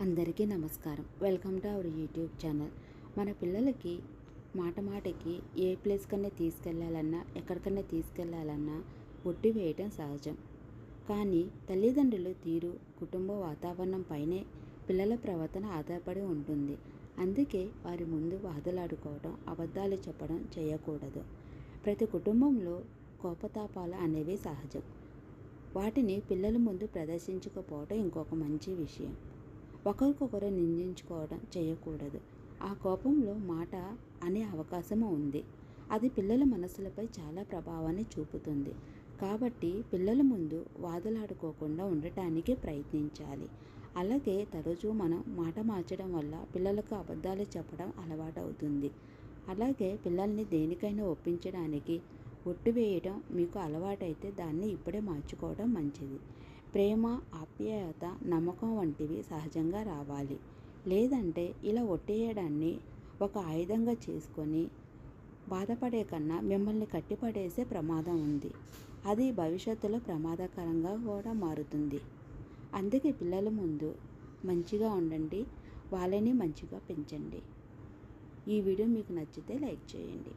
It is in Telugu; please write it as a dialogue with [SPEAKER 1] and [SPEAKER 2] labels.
[SPEAKER 1] అందరికీ నమస్కారం. Welcome to our YouTube channel. మన పిల్లలకి మాట మాటకి ఏ ప్లేస్ కన్నా తీసుకెళ్ళాలన్నా ఎక్కడికన్నా తీసుకెళ్ళాలన్నా ఒట్టి వేయటం సహజం. కానీ తల్లిదండ్రులు తీరు కుటుంబ వాతావరణం పైనే పిల్లల ప్రవర్తన ఆధారపడి ఉంటుంది. అందుకే వారి ముందు వాదులాడుకోవడం అబద్ధాలు చెప్పడం చేయకూడదు. ప్రతి కుటుంబంలో కోపతాపాలు అనేవి సహజం. వాటిని పిల్లల ముందు ప్రదర్శించకపోవడం ఇంకొక మంచి విషయం. ఒకరికొకరు నిందించుకోవడం చేయకూడదు. ఆ కోపంలో మాట అనే అవకాశము ఉంది. అది పిల్లల మనసులపై చాలా ప్రభావాన్ని చూపుతుంది. కాబట్టి పిల్లల ముందు వాదులాడుకోకుండా ఉండటానికి ప్రయత్నించాలి. అలాగే తరచూ మనం మాట మార్చడం వల్ల పిల్లలకు అబద్ధాలు చెప్పడం అలవాటు అవుతుంది అలాగే పిల్లల్ని దేనికైనా ఒప్పించడానికి ఒట్టు వేయడం మీకు అలవాటైతే దాన్ని ఇప్పుడే మార్చుకోవడం మంచిది. ప్రేమ ఆప్యాయత నమ్మకం వంటివి సహజంగా రావాలి. లేదంటే ఇలా ఒట్టేయడాన్ని ఒక ఆయుధంగా చేసుకొని బాధపడే కన్నా మిమ్మల్ని కట్టిపడేసే ప్రమాదం ఉంది. అది భవిష్యత్తులో ప్రమాదకరంగా కూడా మారుతుంది. అందుకే పిల్లల ముందు మంచిగా ఉండండి వాళ్ళని మంచిగా పెంచండి. ఈ వీడియో మీకు నచ్చితే లైక్ చేయండి.